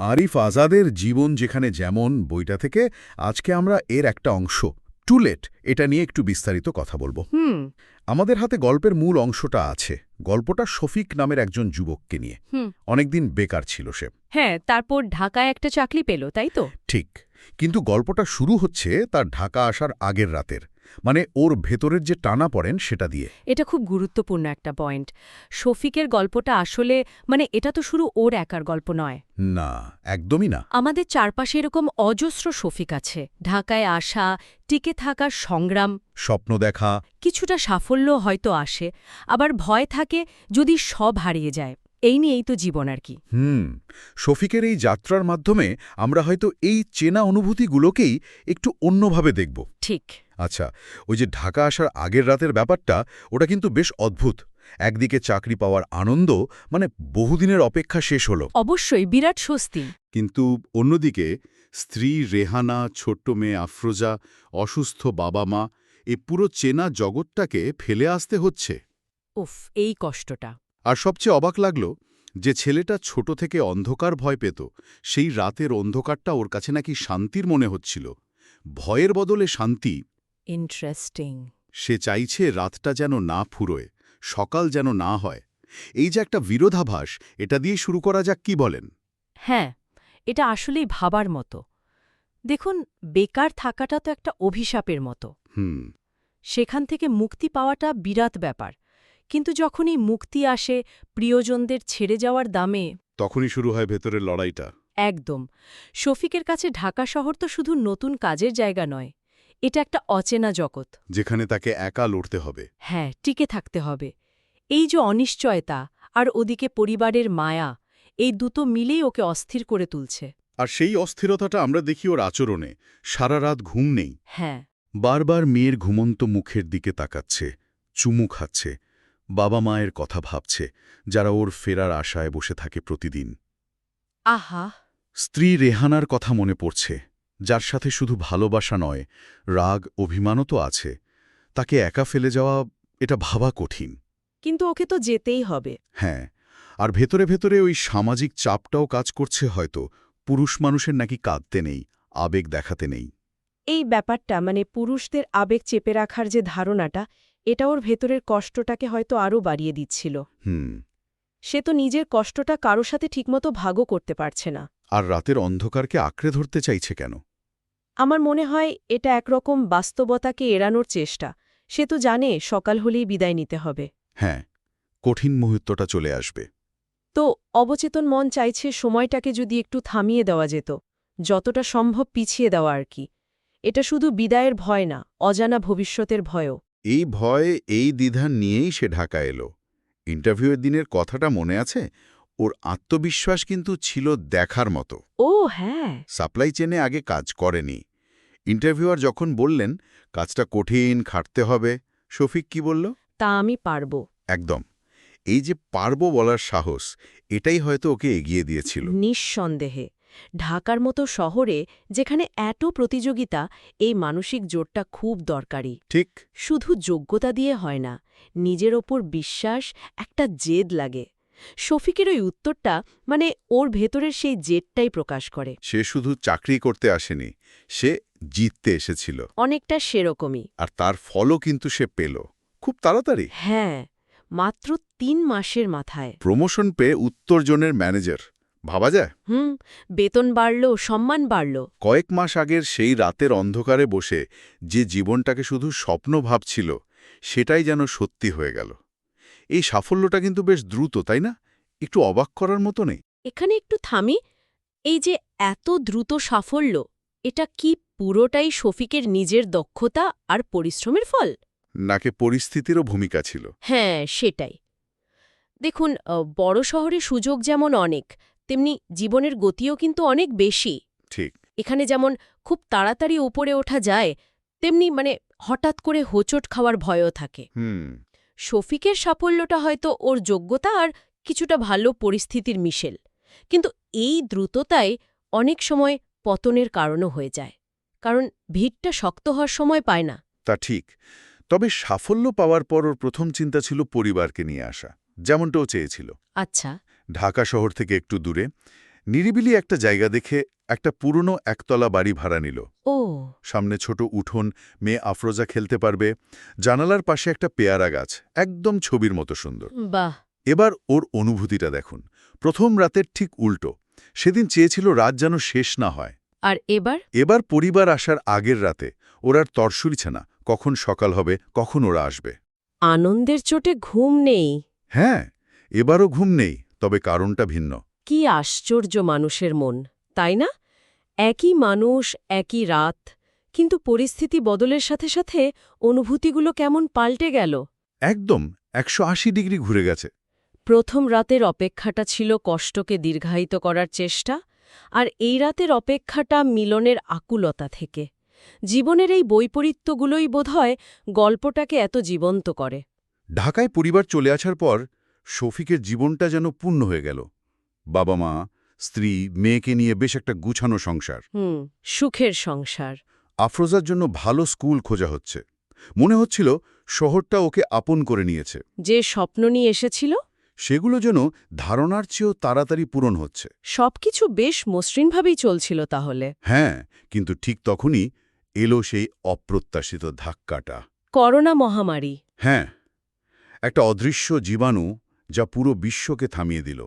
আরিফ আজাদের জীবন যেখানে যেমন বইটা থেকে আজকে আমরা এর একটা অংশ টুলেট এটা নিয়ে একটু বিস্তারিত কথা বলব। হুম। আমাদের হাতে গল্পের মূল অংশটা আছে গল্পটা শফিক নামের একজন যুবককে নিয়ে। অনেকদিন বেকার ছিল সে। হ্যাঁ তারপর ঢাকায় একটা চাকরি পেল তাই তো? ঠিক কিন্তু গল্পটা শুরু হচ্ছে তার ঢাকা আসার আগের রাতের। মানে ওর ভেতরের যে টানা পড়েন সেটা দিয়ে। এটা খুব গুরুত্বপূর্ণ একটা পয়েন্ট। শফিকের গল্পটা আসলে মানে এটা তো শুরু ওর একার গল্প নয়। না একদমই না। আমাদের চারপাশে এরকম অজস্র শফিক আছে। ঢাকায় আসা টিকে থাকার সংগ্রাম। স্বপ্ন দেখা। কিছুটা সাফল্য হয়তো আসে। আবার ভয় থাকে যদি সব হারিয়ে যায়। এই নিয়েই তো জীবন আর কি। হুম শফিকের এই যাত্রার মাধ্যমে আমরা হয়তো এই চেনা অনুভূতিগুলোকেই একটু অন্যভাবে দেখব। ঠিক। আচ্ছা ওই যে ঢাকা আসার আগের রাতের ব্যাপারটা ওটা কিন্তু বেশ অদ্ভুত। একদিকে চাকরি পাওয়ার আনন্দ মানে বহুদিনের অপেক্ষা শেষ হলো। অবশ্যই বিরাট স্বস্তি। কিন্তু অন্যদিকে স্ত্রী রেহানা ছোট্ট মেয়ে আফরোজা অসুস্থ বাবা মা এ পুরো চেনা জগৎটাকে ফেলে আসতে হচ্ছে। উফ এই কষ্টটা। আর সবচেয়ে অবাক লাগল যে ছেলেটা ছোট থেকে অন্ধকার ভয় পেত সেই রাতের অন্ধকারটা ওর কাছে নাকি শান্তির মনে হচ্ছিল। ভয়ের বদলে শান্তি ইন্টারেস্টিং সে চাইছে রাতটা যেন না ফুরোয় সকাল যেন না হয়। এই যে একটা বিরোধাভাস এটা দিয়ে শুরু করা যাক কি বলেন? হ্যাঁ এটা আসলেই ভাবার মতো। দেখুন বেকার থাকাটা তো একটা অভিশাপের মতো। হুম। সেখান থেকে মুক্তি পাওয়াটা বিরাট ব্যাপার। কিন্তু যখনই মুক্তি আসে প্রিয়জনদের ছেড়ে যাওয়ার দামে তখনই শুরু হয় ভেতরের লড়াইটা। একদম। শফিকের কাছে ঢাকা শহর তো শুধু নতুন কাজের জায়গা নয় এটা একটা অচেনা জগৎ। যেখানে তাকে একা লড়তে হবে। হ্যাঁ টিকে থাকতে হবে। এই যে অনিশ্চয়তা আর ওদিকে পরিবারের মায়া এই দুটো মিলেই ওকে অস্থির করে তুলছে। আর সেই অস্থিরতাটা আমরা দেখি ওর আচরণে। সারা রাত ঘুম নেই। হ্যাঁ। বারবার মেয়ের ঘুমন্ত মুখের দিকে তাকাচ্ছে চুমু খাচ্ছে বাবা মায়ের কথা ভাবছে যারা ওর ফেরার আশায় বসে থাকে প্রতিদিন। আহা! স্ত্রী রেহানার কথা মনে পড়ছে। যার সাথে শুধু ভালোবাসা নয় রাগ অভিমানও তো আছে। তাকে একা ফেলে যাওয়া এটা ভাবা কঠিন। কিন্তু ওকে তো যেতেই হবে। হ্যাঁ আর ভেতরে ভেতরে ওই সামাজিক চাপটাও কাজ করছে হয়তো। পুরুষ মানুষের নাকি কাঁদতে নেই আবেগ দেখাতে নেই। এই ব্যাপারটা মানে পুরুষদের আবেগ চেপে রাখার যে ধারণাটা এটা ওর ভেতরের কষ্টটাকে হয়তো আরও বাড়িয়ে দিচ্ছিল। হুম। সে তো নিজের কষ্টটা কারও সাথে ঠিকমতো ভাগও করতে পারছে না। আর রাতের অন্ধকারকে আঁকড়ে ধরতে চাইছে কেন? আমার মনে হয় এটা একরকম বাস্তবতাকে এড়ানোর চেষ্টা। সে তো জানে সকাল হলেই বিদায় নিতে হবে। হ্যাঁ কঠিন মুহূর্তটা চলে আসবে। তো অবচেতন মন চাইছে সময়টাকে যদি একটু থামিয়ে দেওয়া যেত যতটা সম্ভব পিছিয়ে দেওয়া আর কি। এটা শুধু বিদায়ের ভয় না অজানা ভবিষ্যতের ভয়ও। এই ভয় এই দ্বিধা নিয়েই সে ঢাকা এলো। ইন্টারভিউয়ের দিনের কথাটা মনে আছে? ওর আত্মবিশ্বাস কিন্তু ছিল দেখার মতো। ও হ্যাঁ। সাপ্লাই চেনে আগে কাজ করেনি। ইন্টারভিউয়ার যখন বললেন কাজটা কঠিন খাটতে হবে শফিক কি বলল? তা আমি পারব। একদম। এই যে পারব বলার সাহস এটাই হয়তো ওকে এগিয়ে দিয়েছিল। নিঃসন্দেহে। ঢাকার মতো শহরে যেখানে এত প্রতিযোগিতা এই মানসিক জোরটা খুব দরকারি। ঠিক। শুধু যোগ্যতা দিয়ে হয় না নিজের ওপর বিশ্বাস একটা জেদ লাগে। শফিকের ওই উত্তরটা মানে ওর ভেতরের সেই জেদটাই প্রকাশ করে। সে শুধু চাকরি করতে আসেনি সে জিততে এসেছিল। অনেকটা সেরকমই। আর তার ফলও কিন্তু সে পেল। খুব তাড়াতাড়ি। হ্যাঁ মাত্র তিন মাসের মাথায়। প্রমোশন পেয়ে উত্তর জোনের ম্যানেজার। ভাবা যায়? হুম বেতন বাড়ল সম্মান বাড়ল। কয়েক মাস আগের সেই রাতের অন্ধকারে বসে যে জীবনটাকে শুধু স্বপ্ন ভাবছিল সেটাই যেন সত্যি হয়ে গেল। এই সাফল্যটা কিন্তু বেশ দ্রুত তাই না? একটু অবাক করার মতো নেই? এখানে একটু থামি এই যে এত দ্রুত সাফল্য এটা কি পুরোটাই শফিকের নিজের দক্ষতা আর পরিশ্রমের ফল? নাকে পরিস্থিতিরও ভূমিকা ছিল? হ্যাঁ সেটাই। দেখুন বড় শহরে সুযোগ যেমন অনেক তেমনি জীবনের গতিও কিন্তু অনেক বেশি। ঠিক। এখানে যেমন খুব তাড়াতাড়ি উপরে ওঠা যায় তেমনি মানে হঠাৎ করে হোঁচট খাওয়ার ভয়ও থাকে। হুম। শফিকের সাফল্যটা হয়তো ওর যোগ্যতা আর কিছুটা ভালো পরিস্থিতির মিশেল। কিন্তু এই দ্রুততায় অনেক সময় পতনের কারণও হয়ে যায়। কারণ ভিড়টা শক্ত হওয়ার সময় পায় না। তা ঠিক। তবে সাফল্য পাওয়ার পর ওর প্রথম চিন্তা ছিল পরিবারকে নিয়ে আসা যেমনটাও চেয়েছিল। আচ্ছা। ঢাকা শহর থেকে একটু দূরে নিরিবিলি একটা জায়গা দেখে একটা পুরনো একতলা বাড়ি ভাড়া নিল। ও। সামনে ছোট উঠোন মেয়ে আফরোজা খেলতে পারবে জানালার পাশে একটা পেয়ারা গাছ একদম ছবির মতো সুন্দর। বাহ। এবার ওর অনুভূতিটা দেখুন। প্রথম রাতের ঠিক উল্টো সেদিন চেয়েছিল রাত যেন শেষ না হয়। আর এবার? এবার পরিবার আসার আগের রাতে ওর আর তরসুরিছে না কখন সকাল হবে কখন ওরা আসবে। আনন্দের চোটে ঘুম নেই। হ্যাঁ এবারও ঘুম নেই তবে কারণটা ভিন্ন। কি আশ্চর্য মানুষের মন তাই না? একই মানুষ একই রাত কিন্তু পরিস্থিতি বদলের সাথে সাথে অনুভূতিগুলো কেমন পাল্টে গেল? একদম একশো আশি ডিগ্রি ঘুরে গেছে। প্রথম রাতের অপেক্ষাটা ছিল কষ্টকে দীর্ঘায়িত করার চেষ্টা আর এই রাতের অপেক্ষাটা মিলনের আকুলতা থেকে। জীবনের এই বৈপরীত্যগুলোই বোধহয় গল্পটাকে এত জীবন্ত করে। ঢাকায় পরিবার চলে আসার পর শফিকের জীবনটা যেন পূর্ণ হয়ে গেল। বাবা মা স্ত্রী মেয়েকে নিয়ে বেশ একটা গুছানো সংসার। সুখের সংসার। আফরোজার জন্য ভালো স্কুল খোঁজা হচ্ছে। মনে হচ্ছিল শহরটা ওকে আপন করে নিয়েছে। যে স্বপ্ন নিয়ে এসেছিল? সেগুলো যেন ধারণার চেয়েও তাড়াতাড়ি পূরণ হচ্ছে। সবকিছু বেশ মসৃণভাবেই চলছিল তাহলে। হ্যাঁ কিন্তু ঠিক তখনই এলো সেই অপ্রত্যাশিত ধাক্কাটা। করোনা মহামারী। হ্যাঁ একটা অদৃশ্য জীবাণু যা পুরো বিশ্বকে থামিয়ে দিল।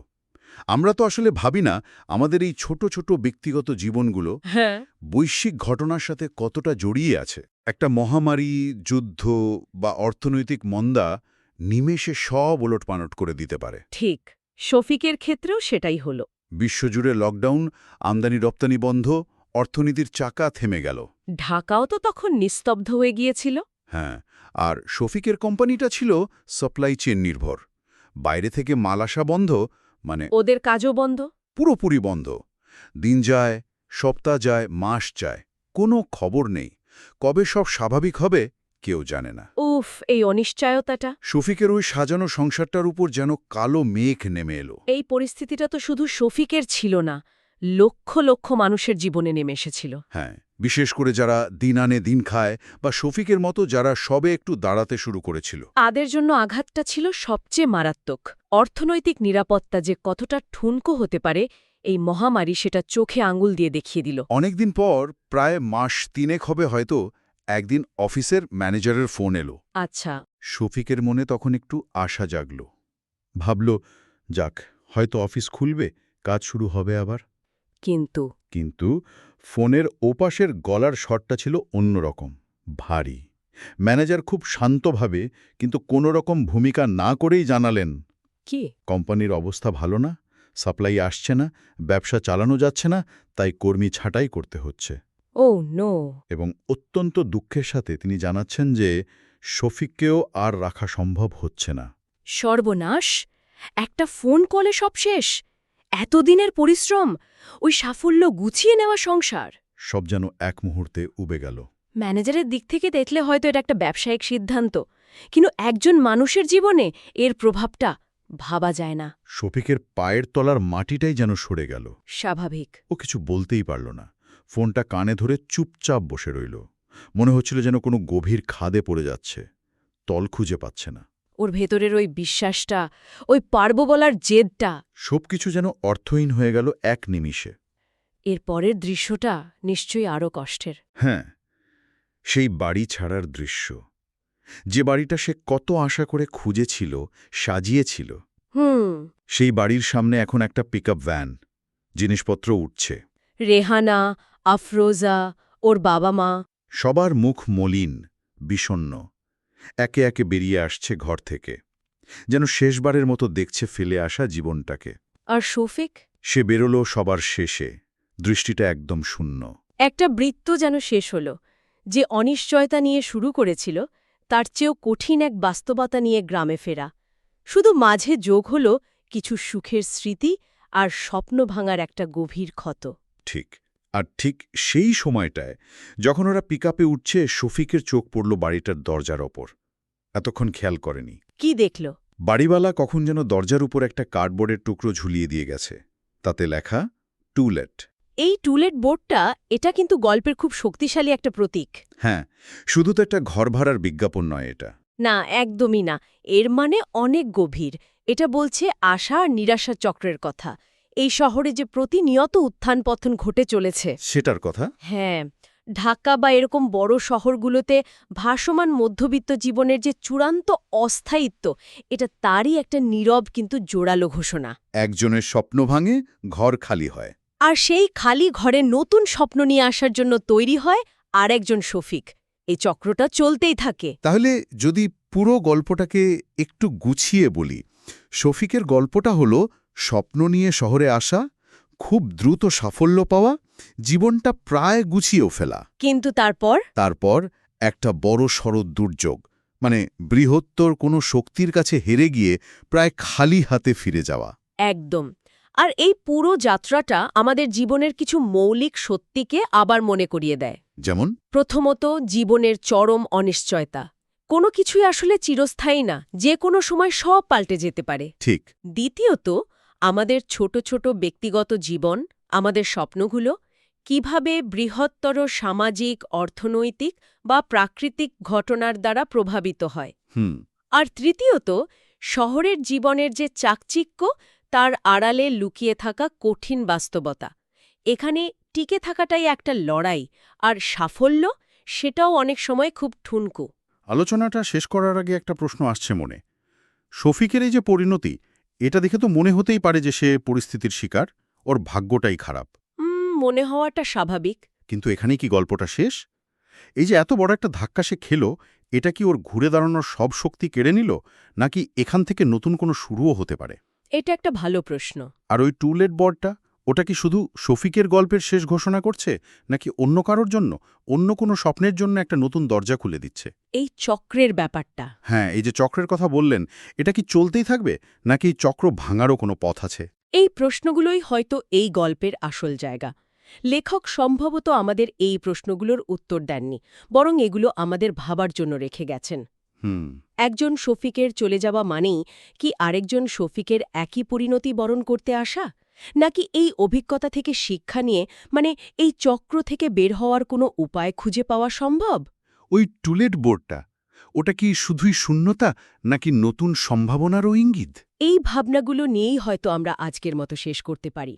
আমরা তো আসলে ভাবি না আমাদের এই ছোট ছোট ব্যক্তিগত জীবনগুলো হ্যাঁ। বৈশ্বিক ঘটনার সাথে কতটা জড়িয়ে আছে। একটা মহামারী যুদ্ধ বা অর্থনৈতিক মন্দা নিমেষে সব ওলটপালট করে দিতে পারে। ঠিক শফিকের ক্ষেত্রেও সেটাই হল। বিশ্বজুড়ে লকডাউন আমদানি রপ্তানি বন্ধ অর্থনীতির চাকা থেমে গেল। ঢাকাও তো তখন নিস্তব্ধ হয়ে গিয়েছিল। হ্যাঁ আর শফিকের কোম্পানিটা ছিল সাপ্লাই চেন নির্ভর। বাইরে থেকে মাল আসা বন্ধ মানে ওদের কাজও বন্ধ? পুরোপুরি বন্ধ। দিন যায় সপ্তাহ যায় মাস যায় কোনো খবর নেই। কবে সব স্বাভাবিক হবে কেউ জানে না। উফ এই অনিশ্চয়তাটা। শফিকের ওই সাজানো সংসারটার উপর যেন কালো মেঘ নেমে এলো। এই পরিস্থিতিটা তো শুধু শফিকের ছিল না লক্ষ লক্ষ মানুষের জীবনে নেমে এসেছিল। হ্যাঁ বিশেষ করে যারা দিন আনে দিন খায় বা শফিকের মতো যারা সবে একটু দাঁড়াতে শুরু করেছিল। তাদের জন্য আঘাতটা ছিল সবচেয়ে মারাত্মক। অর্থনৈতিক নিরাপত্তা যে কতটা ঠুনকো হতে পারে এই মহামারী সেটা চোখে আঙুল দিয়ে দেখিয়ে দিল। অনেকদিন পর প্রায় মাস তিনেক হবে হয়তো একদিন অফিসের ম্যানেজারের ফোন এলো। আচ্ছা। শফিকের মনে তখন একটু আশা জাগল। ভাবল যাক হয়তো অফিস খুলবে কাজ শুরু হবে আবার। কিন্তু? কিন্তু ফোনের ওপাশের গলার শটটা ছিল অন্যরকম ভারী। ম্যানেজার খুব শান্তভাবে কিন্তু কোনো রকম ভূমিকা না করেই জানালেন কি? কোম্পানির অবস্থা ভালো না সাপ্লাই আসছে না ব্যবসা চালানো যাচ্ছে না তাই কর্মী ছাঁটাই করতে হচ্ছে। Oh no. এবং অত্যন্ত দুঃখের সাথে তিনি জানাচ্ছেন যে শফিককেও আর রাখা সম্ভব হচ্ছে না। সর্বনাশ! একটা ফোন কলে সব শেষ। এতদিনের পরিশ্রম ওই সাফল্য গুছিয়ে নেওয়া সংসার। সব যেন এক মুহূর্তে উবে গেল। ম্যানেজারের দিক থেকে দেখলে হয়তো এটা একটা ব্যবসায়িক সিদ্ধান্ত কিন্তু একজন মানুষের জীবনে এর প্রভাবটা ভাবা যায় না। শফিকের পায়ের তলার মাটিটাই যেন সরে গেল। স্বাভাবিক। ও কিছু বলতেই পারল না। ফোনটা কানে ধরে চুপচাপ বসে রইল। মনে হচ্ছিল যেন কোনো গভীর খাদে পড়ে যাচ্ছে। তল খুঁজে পাচ্ছে না। ওর ভেতরের ওই বিশ্বাসটা ওই পারব বলার জেদটা। সবকিছু যেন অর্থহীন হয়ে গেল এক নিমিষে। এর পরের দৃশ্যটা নিশ্চয়ই আরও কষ্টের। হ্যাঁ সেই বাড়ি ছাড়ার দৃশ্য। যে বাড়িটা সে কত আশা করে খুঁজেছিল সাজিয়েছিল। সেই বাড়ির সামনে এখন একটা পিকআপ ভ্যান জিনিসপত্র উঠছে। রেহানা আফরোজা ওর বাবা মা সবার মুখ মলিন বিষণ্ন একে একে বেরিয়ে আসছে ঘর থেকে। যেন শেষবারের মতো দেখছে ফেলে আসা জীবনটাকে। আর শফিক? সে বেরোলো সবার শেষে দৃষ্টিটা একদম শূন্য। একটা বৃত্ত যেন শেষ হল যে অনিশ্চয়তা নিয়ে শুরু করেছিল তার চেয়েও কঠিন এক বাস্তবতা নিয়ে গ্রামে ফেরা। শুধু মাঝে যোগ হল কিছু সুখের স্মৃতি আর স্বপ্ন ভাঙার একটা গভীর ক্ষত। ঠিক আর ঠিক সেই সময়টায় যখন ওরা পিকআপে উঠছে শফিকের চোখ পড়ল বাড়িটার দরজার ওপর। এতক্ষণ খেয়াল করেনি। কি দেখল? বাড়িওয়ালা কখন যেন দরজার উপর একটা কার্ডবোর্ডের টুকরো ঝুলিয়ে দিয়ে গেছে। তাতে লেখা টুলেট এই টুলেট বোর্ডটা এটা কিন্তু গল্পের খুব শক্তিশালী একটা প্রতীক। হ্যাঁ শুধু তো একটা ঘর ভাড়ার বিজ্ঞাপন নয় এটা। না একদমই না। এর মানে অনেক গভীর। এটা বলছে আশা আর নিরাশা চক্রের কথা। এই শহরে যে প্রতিনিয়ত উত্থান পতন ঘটে চলেছে। সেটার কথা? হ্যাঁ ঢাকা বা এরকম বড় শহরগুলোতে ভাসমান মধ্যবিত্ত জীবনের যে চূড়ান্ত অস্থায়িত্ব এটা তারই একটা নীরব কিন্তু জোরালো ঘোষণা। একজনের স্বপ্ন ভাঙে ঘর খালি হয়। আর সেই খালি ঘরে নতুন স্বপ্ন নিয়ে আসার জন্য তৈরি হয় আর একজন শফিক। এই চক্রটা চলতেই থাকে। তাহলে যদি পুরো গল্পটাকে একটু গুছিয়ে বলি শফিকের গল্পটা হলো স্বপ্ন নিয়ে শহরে আসা খুব দ্রুত সাফল্য পাওয়া জীবনটা প্রায় গুছিয়েও ফেলা। কিন্তু তারপর? তারপর একটা বড় শরৎ দুর্যোগ মানে বৃহত্তর কোনো শক্তির কাছে হেরে গিয়ে প্রায় খালি হাতে ফিরে যাওয়া। একদম। আর এই পুরো যাত্রাটা আমাদের জীবনের কিছু মৌলিক সত্যিকে আবার মনে করিয়ে দেয়। যেমন? প্রথমত জীবনের চরম অনিশ্চয়তা। কোনো কিছুই আসলে চিরস্থায়ী না যে কোনো সময় সব পাল্টে যেতে পারে। ঠিক। দ্বিতীয়ত আমাদের ছোট ছোট ব্যক্তিগত জীবন আমাদের স্বপ্নগুলো কীভাবে বৃহত্তর সামাজিক অর্থনৈতিক বা প্রাকৃতিক ঘটনার দ্বারা প্রভাবিত হয়। হুম। আর তৃতীয়ত শহরের জীবনের যে চাকচিক্য তার আড়ালে লুকিয়ে থাকা কঠিন বাস্তবতা। এখানে টিকে থাকাটাই একটা লড়াই আর সাফল্য সেটাও অনেক সময় খুব ঠুনকু। আলোচনাটা শেষ করার আগে একটা প্রশ্ন আসছে মনে। শফিকের এই যে পরিণতি এটা দেখে তো মনে হতেই পারে যে সে পরিস্থিতির শিকার ওর ভাগ্যটাই খারাপ। মনে হওয়াটা স্বাভাবিক। কিন্তু এখানেই কি গল্পটা শেষ? এই যে এত বড় একটা ধাক্কা সে খেলো এটা কি ওর ঘুরে দাঁড়ানোর সব শক্তি কেড়ে নিল নাকি এখান থেকে নতুন কোনো শুরুও হতে পারে? এটা একটা ভালো প্রশ্ন। আর ওই টুলেট বর্ডটা ওটা কি শুধু শফিকের গল্পের শেষ ঘোষণা করছে নাকি অন্য কারোর জন্য? অন্য কোনো স্বপ্নের জন্য একটা নতুন দরজা খুলে দিচ্ছে? এই চক্রের ব্যাপারটা। হ্যাঁ এই যে চক্রের কথা বললেন এটা কি চলতেই থাকবে নাকি চক্র ভাঙারও কোনো পথ আছে? এই প্রশ্নগুলোই হয়তো এই গল্পের আসল জায়গা। লেখক সম্ভবত আমাদের এই প্রশ্নগুলোর উত্তর দেননি বরং এগুলো আমাদের ভাবার জন্য রেখে গেছেন। হুম। একজন শফিকের চলে যাওয়া মানেই কি আরেকজন শফিকের একই পরিণতি বরণ করতে আসা? নাকি এই অভিজ্ঞতা থেকে শিক্ষা নিয়ে মানে এই চক্র থেকে বের হওয়ার কোনো উপায় খুঁজে পাওয়া সম্ভব? ওই টুলেট বোর্ডটা ওটা কি শুধুই শূন্যতা নাকি নতুন সম্ভাবনারও ইঙ্গিত? এই ভাবনাগুলো নিয়েই হয়তো আমরা আজকের মতো শেষ করতে পারি।